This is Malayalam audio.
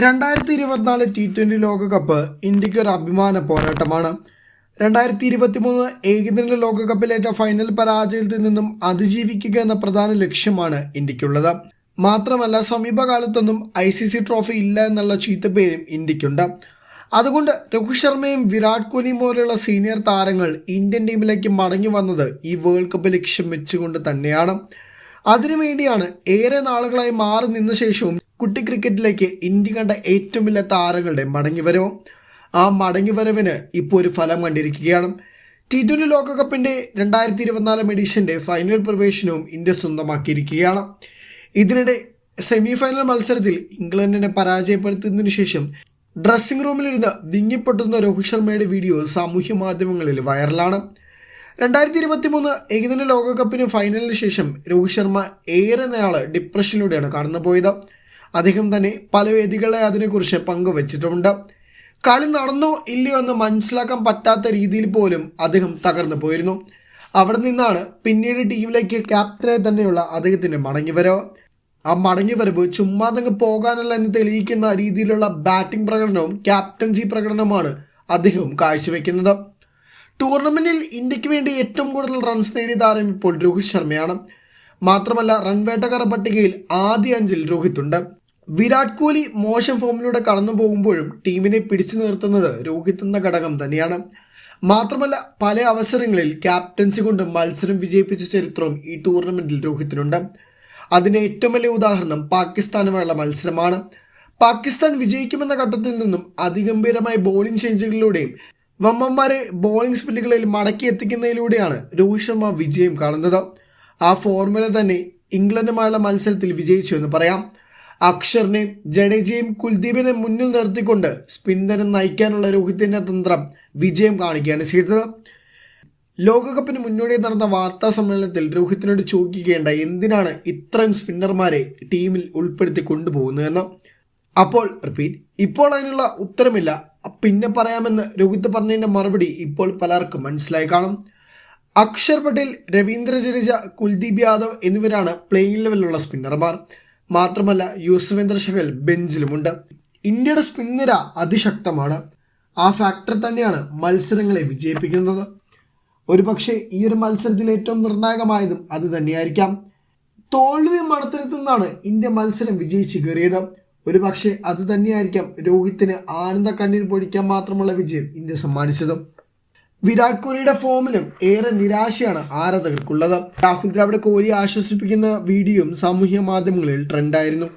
രണ്ടായിരത്തി ഇരുപത്തിനാല് ടി ട്വന്റി ലോകകപ്പ് ഇന്ത്യയ്ക്ക് ഒരു അഭിമാന പോരാട്ടമാണ്. രണ്ടായിരത്തി ഇരുപത്തി മൂന്ന് ഏകദിന ലോകകപ്പിലേറ്റ ഫൈനൽ പരാജയത്തിൽ നിന്നും അതിജീവിക്കുക എന്ന പ്രധാന ലക്ഷ്യമാണ് ഇന്ത്യക്കുള്ളത്. മാത്രമല്ല സമീപകാലത്തൊന്നും ഐ സി സി ട്രോഫി ഇല്ല എന്നുള്ള ചീത്തപ്പേരും ഇന്ത്യക്കുണ്ട്. അതുകൊണ്ട് രോഹിത് ശർമ്മയും വിരാട് കോഹ്ലിയും പോലെയുള്ള സീനിയർ താരങ്ങൾ ഇന്ത്യൻ ടീമിലേക്ക് മടങ്ങി വന്നത് ഈ വേൾഡ് കപ്പ് ലക്ഷ്യം വെച്ചുകൊണ്ട് തന്നെയാണ്. അതിനുവേണ്ടിയാണ് ഏറെ നാളുകളായി മാറി നിന്ന ശേഷവും കുട്ടി ക്രിക്കറ്റിലേക്ക് ഇന്ത്യ കണ്ട ഏറ്റവും വലിയ താരങ്ങളുടെ മടങ്ങിവരവ്. ആ മടങ്ങിവരവിന് ഇപ്പോൾ ഒരു ഫലം കണ്ടിരിക്കുകയാണ്. ടി ട്വന്റി ലോകകപ്പിന്റെ രണ്ടായിരത്തി ഇരുപത്തിനാല് എഡിഷന്റെ ഫൈനൽ പ്രവേശനവും ഇന്ത്യ സ്വന്തമാക്കിയിരിക്കുകയാണ്. ഇതിനിടെ സെമി ഫൈനൽ മത്സരത്തിൽ ഇംഗ്ലണ്ടിനെ പരാജയപ്പെടുത്തുന്നതിന് ശേഷം ഡ്രസ്സിംഗ് റൂമിലിരുന്ന് വിങ്ങിപ്പൊട്ടുന്ന രോഹിത് ശർമ്മയുടെ വീഡിയോ സാമൂഹ്യ മാധ്യമങ്ങളിൽ വൈറലാണ്. രണ്ടായിരത്തി ഇരുപത്തി മൂന്ന് ഏകദിന ലോകകപ്പിന് ഫൈനലിന് ശേഷം രോഹിത് ശർമ്മ ഏറെ നാൾ ഡിപ്രഷനിലൂടെയാണ് കടന്നുപോയത്. അദ്ദേഹം തന്നെ പല വേദികളെ അതിനെക്കുറിച്ച് പങ്കുവച്ചിട്ടുമുണ്ട്. കളി നടന്നോ ഇല്ലയോ എന്ന് മനസ്സിലാക്കാൻ പറ്റാത്ത രീതിയിൽ പോലും അദ്ദേഹം തകർന്നു പോയിരുന്നു. അവിടെ നിന്നാണ് പിന്നീട് ടീമിലേക്ക് ക്യാപ്റ്റനായി തന്നെയുള്ള അദ്ദേഹത്തിന്റെ മടങ്ങിവരവ്. ആ മടങ്ങിവരവ് ചുമ്മാതങ്ങ് പോകാനല്ല എന്ന് തെളിയിക്കുന്ന രീതിയിലുള്ള ബാറ്റിംഗ് പ്രകടനവും ക്യാപ്റ്റൻസി പ്രകടനവുമാണ് അദ്ദേഹം കാഴ്ചവെക്കുന്നത്. ടൂർണമെന്റിൽ ഇന്ത്യയ്ക്ക് വേണ്ടി ഏറ്റവും കൂടുതൽ റൺസ് നേടിയ താരം ഇപ്പോൾ രോഹിത് ശർമ്മയാണ്. മാത്രമല്ല റൺവേട്ടക്കാര പട്ടികയിൽ ആദ്യ അഞ്ചിൽ രോഹിത് ഉണ്ട്. വിരാട് കോഹ്ലി മോശം ഫോമിലൂടെ കടന്നു പോകുമ്പോഴും ടീമിനെ പിടിച്ചു നിർത്തുന്നത് രോഹിത് എന്ന ഘടകം തന്നെയാണ്. മാത്രമല്ല പല അവസരങ്ങളിൽ ക്യാപ്റ്റൻസി കൊണ്ട് മത്സരം വിജയിപ്പിച്ച ചരിത്രവും ഈ ടൂർണമെന്റിൽ രോഹിത്തിനുണ്ട്. അതിന് ഏറ്റവും വലിയ ഉദാഹരണം പാകിസ്ഥാനുമായുള്ള മത്സരമാണ്. പാകിസ്ഥാൻ വിജയിക്കുമെന്ന ഘട്ടത്തിൽ നിന്നും അതിഗംഭീരമായ ബോളിംഗ് ചേഞ്ചുകളിലൂടെയും വമ്മന്മാരെ ബോളിംഗ് സ്പില്ലുകളിൽ മടക്കി എത്തിക്കുന്നതിലൂടെയാണ് രോഹിത് ശർമ്മ വിജയം കാണുന്നത്. ആ ഫോർമുല തന്നെ ഇംഗ്ലണ്ടുമായുള്ള മത്സരത്തിൽ വിജയിച്ചു എന്ന് പറയാം. അക്ഷറിനെയും ജഡേജയും കുൽദീപിനെ മുന്നിൽ നിർത്തിക്കൊണ്ട് സ്പിന്നറെ നയിക്കാനുള്ള രോഹിത്തിന്റെ തന്ത്രം വിജയം കാണിക്കുകയാണ്. ചെയ്തത് ലോകകപ്പിന് മുന്നോടി നടന്ന വാർത്താ സമ്മേളനത്തിൽ രോഹിത്തിനോട് ചോദിക്കുകയുണ്ട എന്തിനാണ് ഇത്രയും സ്പിന്നർമാരെ ടീമിൽ ഉൾപ്പെടുത്തി കൊണ്ടുപോകുന്നതെന്ന് അപ്പോൾ റിപ്പീറ്റ് ഇപ്പോൾ അതിനുള്ള ഉത്തരമില്ല. പിന്നെ പറയാമെന്ന് രോഹിത് പറഞ്ഞതിന്റെ മറുപടി ഇപ്പോൾ പലർക്കും മനസ്സിലായി കാണും. അക്ഷർ പട്ടേൽ രവീന്ദ്ര ജഡേജ കുൽദീപ് യാദവ് എന്നിവരാണ് പ്ലേയിങ് ലെവലിലുള്ള സ്പിന്നർമാർ. മാത്രമല്ല യൂസവേന്ദ്ര ഷഹൽ ബെഞ്ചിലുമുണ്ട്. ഇന്ത്യയുടെ സ്പിന്നര അതിശക്തമാണ്. ആ ഫാക്ടർ തന്നെയാണ് മത്സരങ്ങളെ വിജയിപ്പിക്കുന്നത്. ഒരുപക്ഷെ ഈ ഒരു മത്സരത്തിൽ ഏറ്റവും നിർണായകമായതും അത് തന്നെയായിരിക്കാം. തോൽവി മണത്തിരത്തു നിന്നാണ് ഇന്ത്യ മത്സരം വിജയിച്ച് കയറിയത്. ഒരുപക്ഷെ അത് തന്നെയായിരിക്കാം രോഹിത്തിന് ആനന്ദ കണ്ണീർ പൊടിക്കാൻ മാത്രമുള്ള വിജയം ഇന്ത്യ സമ്മാനിച്ചത്. വിരാട് കോഹ്ലിയുടെ ഫോമിലും ഏറെ നിരാശയാണ് ആരാധകർക്കുള്ളത്. രാഹുൽ ദ്രാവിഡ് കോഹ്ലി ആശ്വസിപ്പിക്കുന്ന വീഡിയോയും സാമൂഹ്യ മാധ്യമങ്ങളിൽ ട്രെൻഡായിരുന്നു.